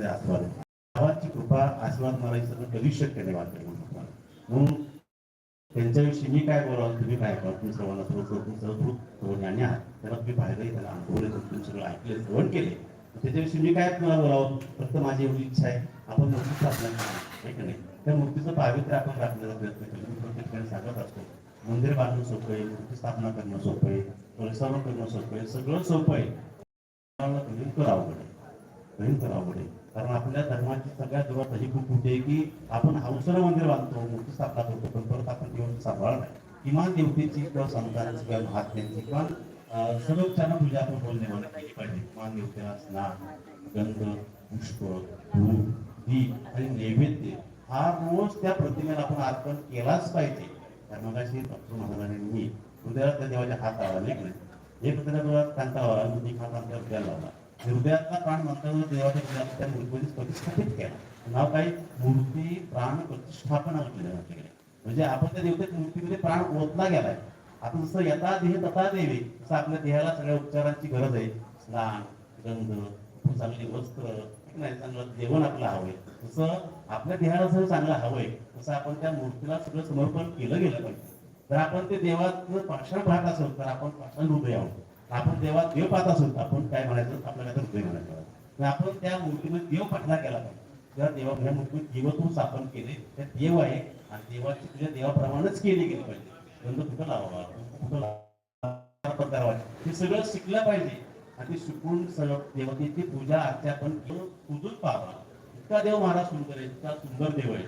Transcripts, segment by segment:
आपले आस्वाद आहे. गावाची कृपा आस्वाद मला हे सगळं कधीच शक्य नाही वाटत म्हणून त्यांच्याविषयी मी काय बोलावं तुम्ही काय करा तुम्ही सर्वांना थोडं तुमचं थोडं ज्ञानी आहात. त्याला तुम्ही पाहिलंही त्याला अनुभवले तुम्ही सगळं ऐकले श्रवण केले. त्याच्याविषयी मी काय तुम्हाला बोलावं? फक्त माझी एवढी इच्छा आहे. आपण मूर्ती स्थापना करू. की नाही? त्या मूर्तीचं पावित्र्य आपण राखण्याचा प्रयत्न केला. मी प्रत्येक ठिकाणी सांगत असतो. मंदिर बांधणं सोपं आहे मूर्ती स्थापना करणं सोपं आहे परिसरण करणं सोपं आहे सगळं सोपं आहे. मला भयंकर अवघड आहे. भयंकर अवघड आहे. कारण आपल्या धर्माची सगळ्यात जोरात ही खूप मोठी आहे की आपण हौसनं मंदिर बांधतो मूर्ती स्थापना करतो पण परत आपण देव सांभाळणार नाही. किमान देवतेची किंवा संतांची किंवा महात्म्यांची किंवा अं, सर्व पूजा आपण बोलणे मला केली पाहिजे. किमान देवतेला स्नान गंध पुष्प धूप दीप आणि नैवेद्य हा रोज त्या प्रतिमेला आपण अर्पण केलाच पाहिजे. तर मगाशी डॉक्टर महाराजांनी हृदयाला त्या देवाच्या हात आला नाही. हे नाही एक त्याच्या डोळ्यात कांता आणि हात आमच्या हृदयाला लावला. हृदयातला प्राण मंत्र देवाच्या हृदयात त्या मूर्तीमध्ये प्रतिष्ठापित केला. नाव काही मूर्ती प्राण प्रतिष्ठापना केलं म्हणजे आपण त्या देवतेच्या मूर्तीमध्ये प्राण ओतला गेलाय. आता जसं यथा देह तथा देवे तसं आपल्या देहाला सगळ्या उपचारांची गरज आहे. स्नान गंध चांगली वस्त्र नाही चांगलं जेवण आपलं हवंय. जसं आपल्या देहाला जर चांगलं हवंय तसं आपण त्या मूर्तीला सगळं समर्पण केलं गेलं पाहिजे. जर आपण ते देवाचं पाषाण पाहत असेल तर आपण पाषाण हृदय आहोत आपण देवात देव पाहत असून तर आपण काय म्हणायचं आपल्याला तर हृदय म्हणायचं. तर आपण त्या मूर्तीमध्ये देव पाठला केला पाहिजे. जर देवा मूर्तीत जीवत्व स्थापन केले तर देव आहे आणि देवाची तुझ्या देवाप्रमाणेच केली गेली पाहिजे. गंध कुठं लावावा? कुठं लावा करावा? हे सगळं शिकलं पाहिजे. आणि ते शिकून सगळं देवतेची पूजा अर्चा आपण पूजून पाहावा. इतका देव महाराज सुंदर आहे इतका सुंदर देव आहे.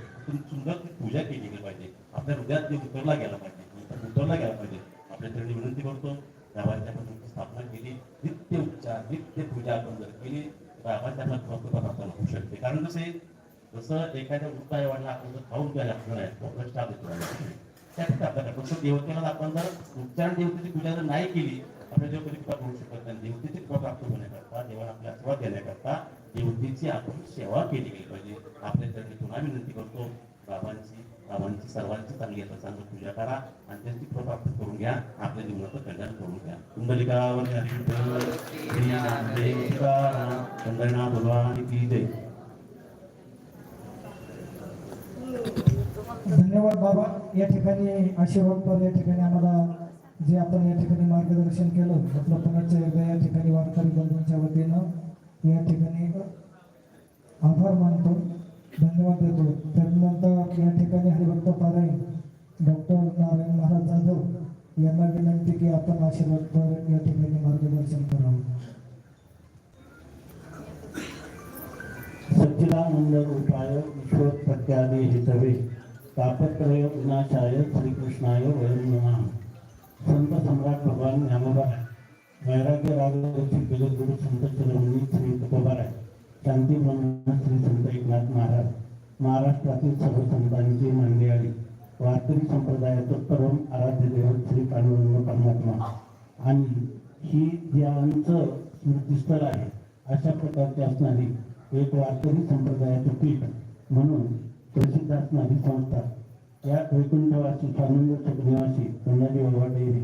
सुंदर ती पूजा केली गेली पाहिजे. आपल्या हृदयात ते उतरला गेला पाहिजे. उतरला गेला पाहिजे. आपल्या विनंती करतो. गावाच्या आपण तुमची स्थापना केली नित्य उपचार नित्य पूजा आपण जर केली तर आपण आपण फक्त प्राप्त होऊ शकते. कारण कसे जसं एखाद्या वृत्ता आपण जर खाऊन द्यायला लागणार आहे तो आपला देतो त्यासाठी आपल्याला फक्त देवतेला आपण जर उपचार देवतेची पूजा जर नाही केली आपल्या देव कधी कृपा करू शकत नाही. देवतेची कृपा प्राप्त होण्याकरता देवाला आपल्या आशीर्वाद देण्याकरता देवतेची आपण सेवा केली गेली पाहिजे. आपल्या चरणी पुन्हा विनंती करतो बाबांची. बाबांची सर्वांची चांगली आता चांगली पूजा करा आणि त्यांची प्राप्त करून घ्या. आपल्या जीवनाचं कल्याण करून घ्या. कुंडलिकावर भगवान की जय. धन्यवाद बाबा. या ठिकाणी आशीर्वाद या ठिकाणी आम्हाला जे आपण या ठिकाणी मार्गदर्शन केलं आपलं पुण्याच्या एकदा या ठिकाणी वारकरी बंधूंच्या वतीनं या ठिकाणी आभार मानतो. धन्यवाद त्यानंतर या ठिकाणी हरिभक्त पारायण डॉक्टर नारायण महाराज जाधव यांना विनंती की आपण आशीर्वाद या ठिकाणी मार्गदर्शन करावं. सच्चिदानंद रूपाय ईश्वर ईश्वरप्रत्यादि हितवे, तापत्रय विनाशाय श्रीकृष्णाय वयं नमः। संत सम्राट भगवान ज्ञानोबा वैराग्य रागची जगद्गुरु संत शिरोमणी श्री तुकोबाराय शांती ब्रह्म श्री संत एकनाथ महाराज महाराष्ट्रातील सर्व संतांची मंडळी वारकरी संप्रदायाचं परम आराध्य देव श्री पांडुरंग परमात्मा. आणि ही ज्यांचं स्मृतीस्थळ आहे अशा प्रकारची असणारी एक वारकरी संप्रदायाचं पीठ म्हणून प्रसिद्ध असणारी संस्था या वैकुंठवासी स्वानंद सुखनिवासी पंढरी बाबा डेरी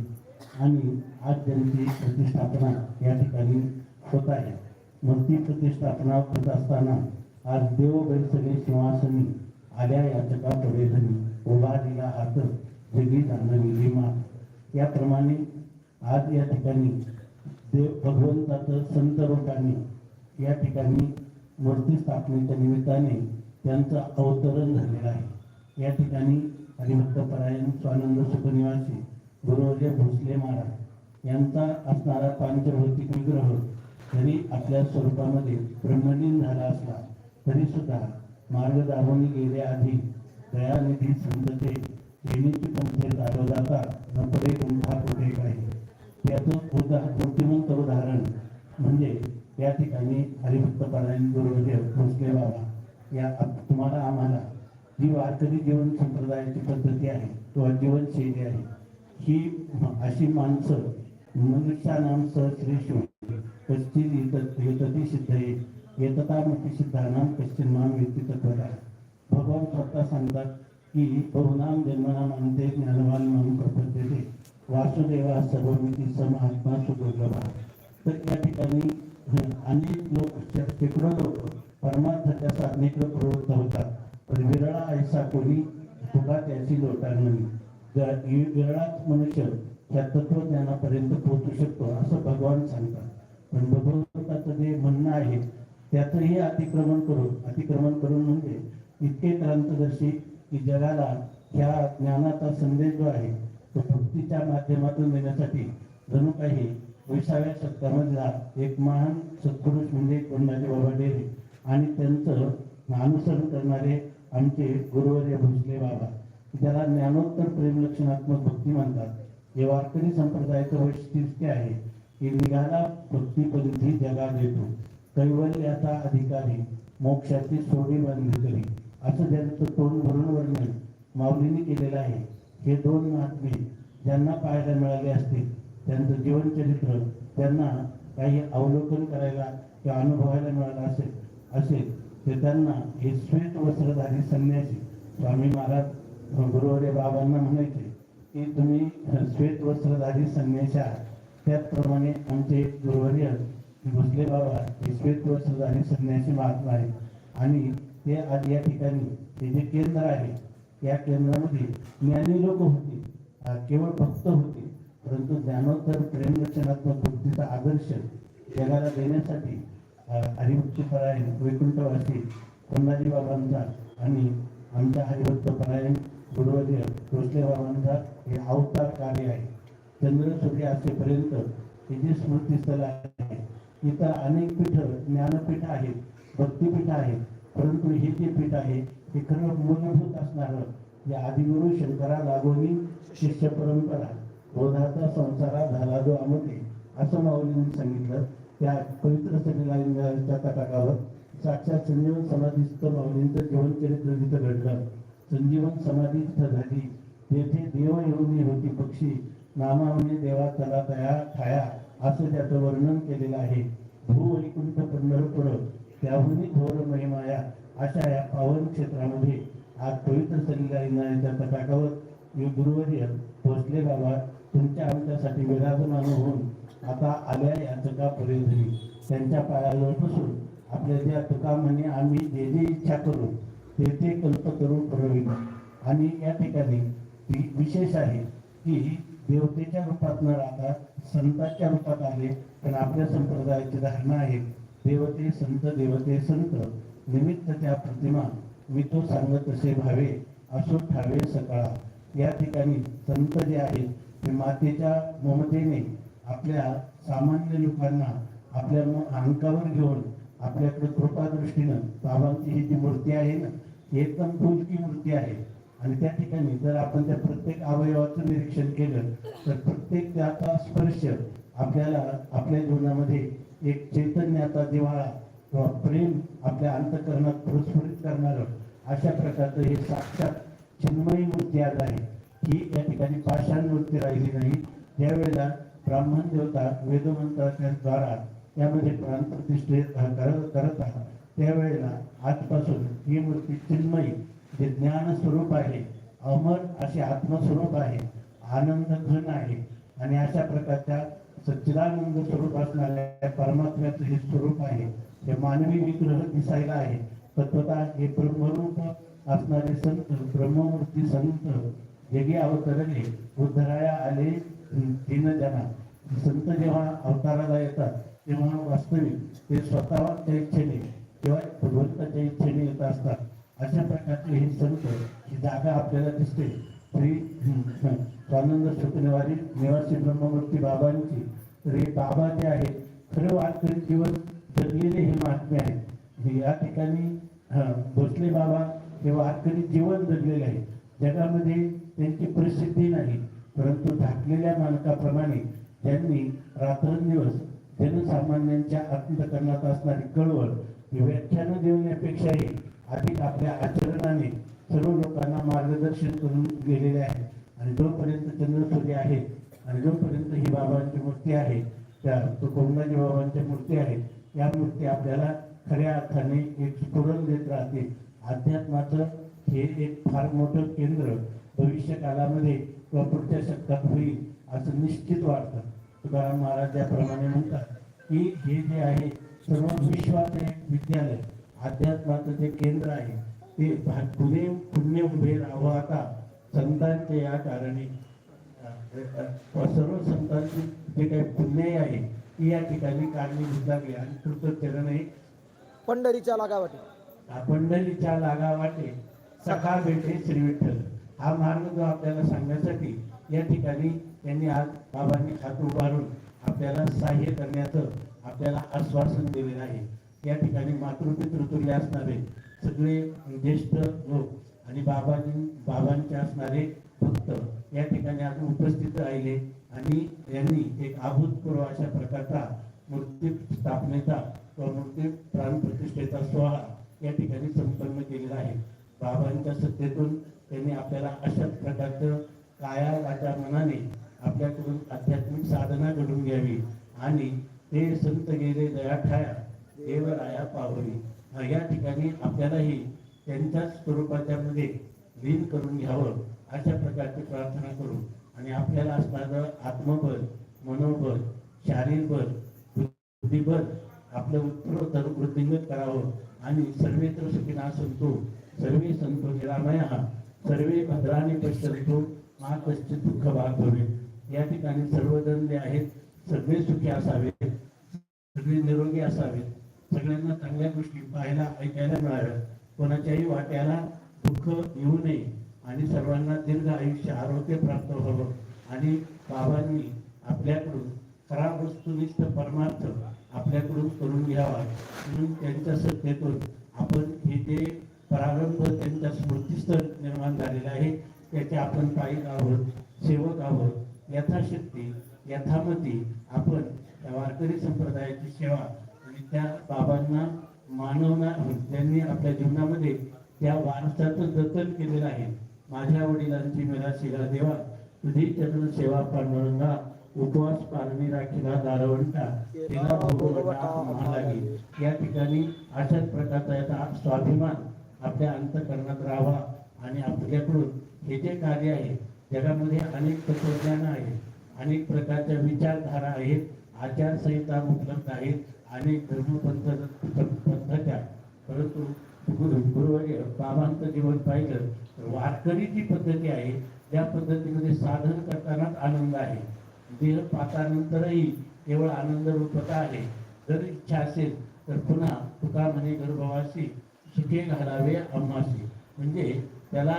आणि आज त्यांची प्रतिष्ठापना या ठिकाणी होत आहे. मूर्ती प्रतिष्ठापना करत असताना आज देव सगळे सिंहासनी आल्या याचका पुढे उभा दिला हात जगी जाणवी याप्रमाणे आज या ठिकाणी देव भगवंताचं संत रूपाने या ठिकाणी मूर्ती स्थापनेच्या निमित्ताने त्यांचं अवतरण झालेलं आहे. या ठिकाणी हरिभक्तपरायण स्वानंद सुखनिवासी गुरुवजय भोसले महाराज यांचा असणारा पांचभौतिक विग्रह जरी आपल्या स्वरूपामध्ये ब्रह्मलीन झाला असला तरी सुद्धा मार्ग दाबून गेल्याआधी दयानिधी संतते देणीची पंथे दाखवता न पडे कुठे काही याचं उदा मूर्तिमंत उदाहरण म्हणजे या ठिकाणी हरिभक्त गुरुदेव भोसले बाबा. या तुम्हाला आम्हाला जी वारकरी जीवन संप्रदायाची पद्धती आहे किंवा जीवनशैली आहे ही अशी माणसं मनुष्यानाम सहश्रेषु कश्चित युतती सिद्धये येततामपि सिद्धानाम कश्चित माम व्यक्ती तत्वता भगवान स्वतः सांगतात की बहुनाम जन्मनाम अंते ज्ञानवान म्हणून प्रपद्यते. वासुदेवा सर्वमिती सम आत्मा सुदुर्लभा तर या ठिकाणी अनेक लोक शेकडो लोक परमार्थाच्या साधनेकडे प्रवृत्त होतात. पण विरळा ऐसा कोणी तुका त्याची लोटा नाही. विरळाच मनुष्य त्या तत्वज्ञानापर्यंत पोहोचू शकतो असं भगवान सांगतात. पण भगवंताचं जे म्हणणं आहे त्याचंही अतिक्रमण करून अतिक्रमण करून म्हणजे इतके क्रांतदर्शी की जगाला ह्या ज्ञानाचा संदेश जो आहे तो भक्तीच्या माध्यमातून देण्यासाठी जणू काही विसाव्या शतकामधला एक महान सत्पुरुष म्हणजे कोंडाजी बाबा डेरे आणि त्यांचं अनुसरण करणारे आमचे गुरुवर्य भोसले बाबा ज्याला ज्ञानोत्तर प्रेमलक्षणात्मक भक्ती म्हणतात. हे वारकरी संप्रदायाचं वैशिष्ट्य आहे. की निघाला जगा देतो येतो. कैवल्याचा अधिकारी मोक्षाची सोडी बांधली करी असं ज्यांचं तोंड भरून वर्णन माऊलीने केलेलं आहे. हे दोन महात्मे ज्यांना पाहायला मिळाले असतील त्यांचं जीवनचरित्र त्यांना काही अवलोकन करायला किंवा अनुभवायला मिळालं असेल असेल तर त्यांना हे श्वेत वस्त्रधारी संन्यासी स्वामी महाराज गुरुवारी बाबांना म्हणायचे की तुम्ही श्वेत वस्त्रधारी संन्यासी आहात. त्याचप्रमाणे आमचे गुरुवर्य भोसले बाबा हे श्वेत संन्यासी महात्मा आहे आणि ते आज या ठिकाणी हे जे केंद्र आहे या केंद्रामध्ये ज्ञानी लोक होते. केवळ भक्त होते. परंतु ज्ञानोत्तर प्रेमरचनात्मक भक्तीचा आदर्श जगाला देण्यासाठी हरिभक्ती परायण वैकुंठवासी कोंडाजी बाबांचा आणि आमच्या हरिभक्त परायण गुरुवर्य भोसले बाबांचा हे अवतार कार्य आहे. चंद्र सूर्य असेपर्यंत हे जे स्मृतीस्थळ आहे इथं अनेक पीठ ज्ञानपीठ आहेत भक्तीपीठ आहेत परंतु हे जे पीठ आहे हे खरं मूलभूत असणारं. या आदिगुरु शंकरा लागोनी शिष्य परंपरा बोधाचा संसारा झाला जो आमते असं माऊलींनी सांगितलं. त्या पवित्र सलीलाच्या तटाकावर साक्षात संजीवन समाधीस्थ माऊलींचं जीवनचरित्र तिथं घडलं. संजीवन समाधी तिथं झाली. तेथे देव येऊन होती पक्षी. नामावने म्हणजे देवा चला तया ठाया असं त्याचं वर्णन केलेलं आहे. भू वैकुंठ पंढरपूर त्याहूनही घोर महिमाया अशा या पावन क्षेत्रामध्ये आज पवित्र सलीला तटाकावर गुरुवर्य भोसले बाबा. तुमच्या आमच्यासाठी विराजमान होऊन आता आल्या या चकापर्यंत त्यांच्या पायावर बसून आपल्या ज्या तुका म्हणे आम्ही जे जे इच्छा करू ते ते कल्प करून पुरविलो आणि या ठिकाणी विशेष आहे की देवतेच्या रूपात न राहता संतांच्या रूपात आले पण आपल्या संप्रदायाची धारणा आहे देवते संत देवते संत. निमित्त त्या प्रतिमा मी तो सांगत असे भावे असो ठावे सकाळा. या ठिकाणी संत जे आहेत ते मातेच्या ममतेने आपल्या सामान्य लोकांना आपल्या अंकावर घेऊन आपल्याकडे कृपादृष्टीनं बाबांची ही जी मूर्ती आहे ना एकदम फुलकी मूर्ती आहे. आणि त्या ठिकाणी जर आपण त्या प्रत्येक अवयवाचं निरीक्षण केलं तर प्रत्येक त्याचा स्पर्श आपल्याला आपल्या जीवनामध्ये एक चैतन्याचा दिवाळा किंवा प्रेम आपल्या अंतकरणात प्रस्फुरित करणारं अशा प्रकारचं हे साक्षात चिन्मयी मूर्ती आज आहे. ही या ठिकाणी पाषाण मूर्ती राहिली नाही. त्यावेळेला ब्राह्मण देवता वेदमंत्राच्या द्वारा त्यामध्ये प्राणप्रतिष्ठे करत करत आहात त्यावेळेला आजपासून ही मूर्ती चिन्मयी हे ज्ञान स्वरूप आहे अमर असे आत्मस्वरूप आहे आनंद घन आहे. आणि अशा प्रकारच्या सच्चिदानंद स्वरूप असणाऱ्या परमात्म्याचं हे स्वरूप आहे. हे मानवी विग्रह दिसायला आहे. तत्वता हे ब्रह्मरूप असणारे संत ब्रह्ममूर्ती संत जगी अवतरले उद्धराया आले तीन जना. संत जेव्हा अवताराला येतात तेव्हा वास्तविक ते स्वतःच्या इच्छेने किंवा भगवंताच्या इच्छेने येत असतात. अशा प्रकारचे हे संत ही जागा आपल्याला दिसते. श्री स्वानंद शुक्रवारी निवासी ब्रह्ममूर्ती बाबांची. तर हे बाबा जे आहेत खरं वारकरी जीवन जगलेले हे महात्मे आहेत. या ठिकाणी हा, भोसले बाबा हे वारकरी जीवन जगलेले आहे जगामध्ये त्यांची प्रसिद्धी नाही परंतु झाकलेल्या मानकाप्रमाणे त्यांनी रात्रंदिवस जनसामान्यांच्या अंतकरणात असणारी कळवळ ही व्याख्यानं देण्यापेक्षाही अधिक आपल्या आचरणाने सर्व लोकांना मार्गदर्शन करून गेलेले आहे आणि जोपर्यंत चंद्रसूर्य आहे आणि जोपर्यंत ही बाबांची मूर्ती आहे त्या तो कोंडाजी बाबांच्या मूर्ती आहेत या मूर्ती आपल्याला खऱ्या अर्थाने एक स्फुरण देत राहते अध्यात्माचं हे एक फार मोठं केंद्र भविष्य कालामध्ये किंवा पुढच्या शतकात होईल असं निश्चित वाटतं. तुकाराम महाराज त्याप्रमाणे म्हणतात की हे जे आहे सर्व विश्वाचे विद्यालय अध्यात्माचं जे केंद्र आहे ते पुणे पुण्य उभे राहावं आता. संतांचे या कारणे. सर्व संतांची जे काही पुण्य आहे ती या ठिकाणी कारणीभूत लागली आणि कृतज्ञ पंढरीच्या लागावटी. पंढरीच्या लागा वाटे सखा भेटे श्री विठ्ठल. हा मार्ग जो आपल्याला सांगण्यासाठी या ठिकाणी त्यांनी आज बाबांनी हात उभारून आपल्याला सहाय्य करण्याचं आपल्याला आश्वासन दिलेलं आहे. या ठिकाणी मातृपितृतुल्य असणारे सगळे ज्येष्ठ लोक आणि बाबांनी बाबांचे असणारे भक्त या ठिकाणी आज उपस्थित राहिले आणि यांनी एक अभूतपूर्व अशा प्रकारचा मूर्ती स्थापनेचा किंवा मूर्ती प्राणप्रतिष्ठेचा सोहळा या ठिकाणी संपन्न केलेला आहे. बाबांच्या सत्तेतून त्यांनी आपल्याला अशाच प्रकारचं काया राजा मनाने आपल्याकडून आध्यात्मिक साधना घडून घ्यावी आणि ते संत गेले दयाठाया देवराया पाहुरी या ठिकाणी आपल्यालाही त्यांच्याच स्वरूपाच्यामध्ये लीन करून घ्यावं अशा प्रकारची प्रार्थना करू. आणि आपल्याला असणारं आत्मबल मनोबल शारीरिक बल बुद्धिबल आपलं उत्तरोत्तर वृद्धिंगत करावं. आणि सर्वेत्र सुखिना संतो सर्वे संतो निरामया सर्वे भद्राने पश्यंतो मा कश्चित दुःख भाग भवे या ठिकाणी सर्वजण जे आहेत सगळे सुखी असावेत सगळे निरोगी असावेत. सगळ्यांना चांगल्या गोष्टी पाहायला ऐकायला मिळाव्या कोणाच्याही वाट्याला दुःख येऊ नये आणि सर्वांना दीर्घ आयुष्य आरोग्य प्राप्त व्हावं. आणि बाबांनी आपल्याकडून खरा वस्तुनिष्ठ परमार्थ आपल्याकडून करून घ्यावा. म्हणून त्यांच्या सत्तेतून आपण हे जे प्रारंभ त्यांच्या स्मृतीस्थळ निर्माण झालेला आहे त्याचे आपण पायिक आहोत सेवक आहोत. यथाशक्ती यथामती आपण वारकरी संप्रदायाची सेवा त्या बाबांना मानवना त्यांनी आपल्या जीवनामध्ये त्या वारसाचं जतन केलेलं आहे. माझ्या वडिलांची मेला शिरा देवा. तुझी चरण सेवा पांडुरंगा उपवास पारणी राखीला दारवंटा तिला भोगवटा महालागी या ठिकाणी अशाच प्रकारचा याचा स्वाभिमान आपल्या अंतकरणात राहावा आणि आपल्याकडून हे जे कार्य आहे जगामध्ये अनेक तत्वज्ञान आहेत अनेक प्रकारच्या विचारधारा आहेत आचारसंहिता उपलब्ध आहेत. अनेक धर्मपंथ पद्धत्या परंतु गुरु बाबांचं जीवन पाहिलं तर वारकरी जी पद्धती आहे त्या पद्धतीमध्ये साधन करतानाच आनंद आहे. देह पातानंतरही केवळ आनंद रूपता आहे. जर इच्छा असेल तर पुन्हा तुका म्हणे गर्भवासी सुखे घालावे अम्मासी म्हणजे त्याला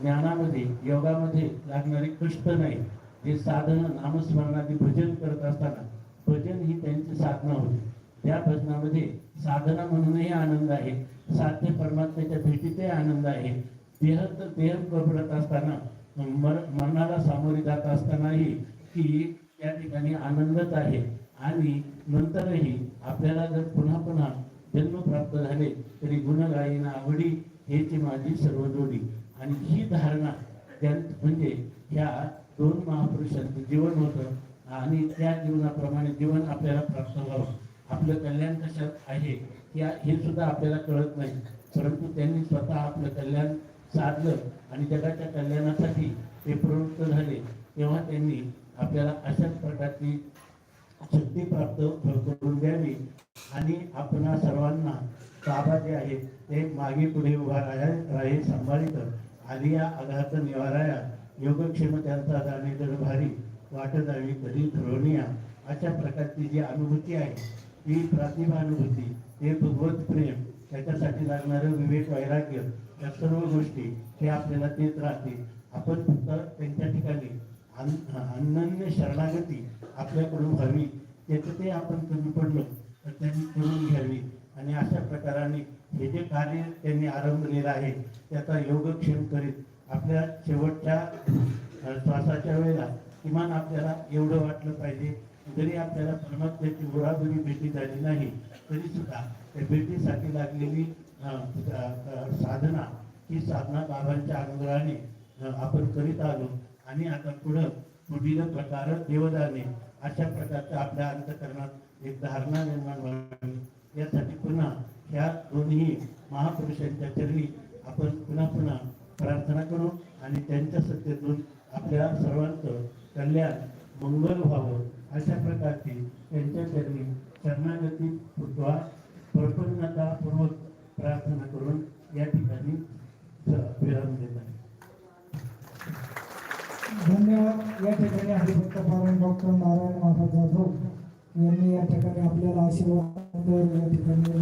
ज्ञानामध्ये योगामध्ये लागणारे कष्ट नाही. जे साधन नामस्मरणाचे भजन करत असताना भजन ही त्यांची साधना होती. त्या भजनामध्ये साधना म्हणूनही आनंद आहे. साध्य परमात्म्याच्या भेटीतही आनंद आहे. देह तर देह कबडत असताना मर- सामोरे जात असतानाही की त्या ठिकाणी आनंदच आहे. आणि नंतरही आपल्याला जर पुन्हा पुन्हा जन्म प्राप्त झाले तरी गुणगायीना आवडी हेची माझी सर्व जोडी. आणि ही धारणा म्हणजे ह्या दोन महापुरुषांचं जीवन होतं. आणि त्या जीवनाप्रमाणे जीवन आपल्याला प्राप्त व्हावं आपलं कल्याण कशात आहे या हे सुद्धा आपल्याला कळत नाही. परंतु त्यांनी स्वतः आपलं कल्याण साधलं आणि जगाच्या कल्याणासाठी ते प्रवृत्त झाले तेव्हा त्यांनी आपल्याला अशाच प्रकारची शक्ती प्राप्त करून द्यावी. आणि आपणा सर्वांना ताबा जे आहे ते मागे पुढे उभा राहा राहे सांभाळित. आलिया आघात निवाराया योगक्षेम त्यांचा जाणे जर भारी वाटत जावी कधी धरवणीया अशा प्रकारची जी अनुभूती आहे ती प्रतिभानुभूती हे भगवत प्रेम त्याच्यासाठी लागणारं विवेक वैराग्य या सर्व गोष्टी हे आपल्याला देत राहतील आपण फक्त त्यांच्या ठिकाणी अन- अनन्य शरणागती आपल्याकडून व्हावी त्याचं ते आपण कमी पडलो तर त्यांनी करून घ्यावी. आणि अशा प्रकाराने हे जे कार्य त्यांनी आरंभलेलं आहे त्याचा योगक्षेम करीत आपल्या शेवटच्या श्वासाच्या वेळेला किमान आपल्याला एवढं वाटलं पाहिजे. जरी आपल्याला परमात्म्याची उराबरी भेटी झाली नाही तरी सुद्धा त्या भेटीसाठी लागलेली साधना ही साधना बाबांच्या अनुग्रहाने आपण करीत आलो. आणि आता पुढं पुढील प्रकार देवदाने अशा प्रकारच्या आपल्या अंतकरणात एक धारणा निर्माण व्हावी. यासाठी पुन्हा ह्या दोन्ही महापुरुषांच्या चरणी आपण पुन्हा पुन्हा प्रार्थना करू आणि त्यांच्या सत्तेतून आपल्या सर्वांचं कल्याण मंगल व्हावं अशा प्रकारची त्यांच्या चरणी शरणागती फुटवा प्रपन्नतापूर्वक प्रार्थना करून या ठिकाणी विराम देत आहे. धन्यवाद. या ठिकाणी हरिभक्त पारायण डॉक्टर नारायण महाराज जाधव यांनी या ठिकाणी आपल्याला आशीर्वाद या ठिकाणी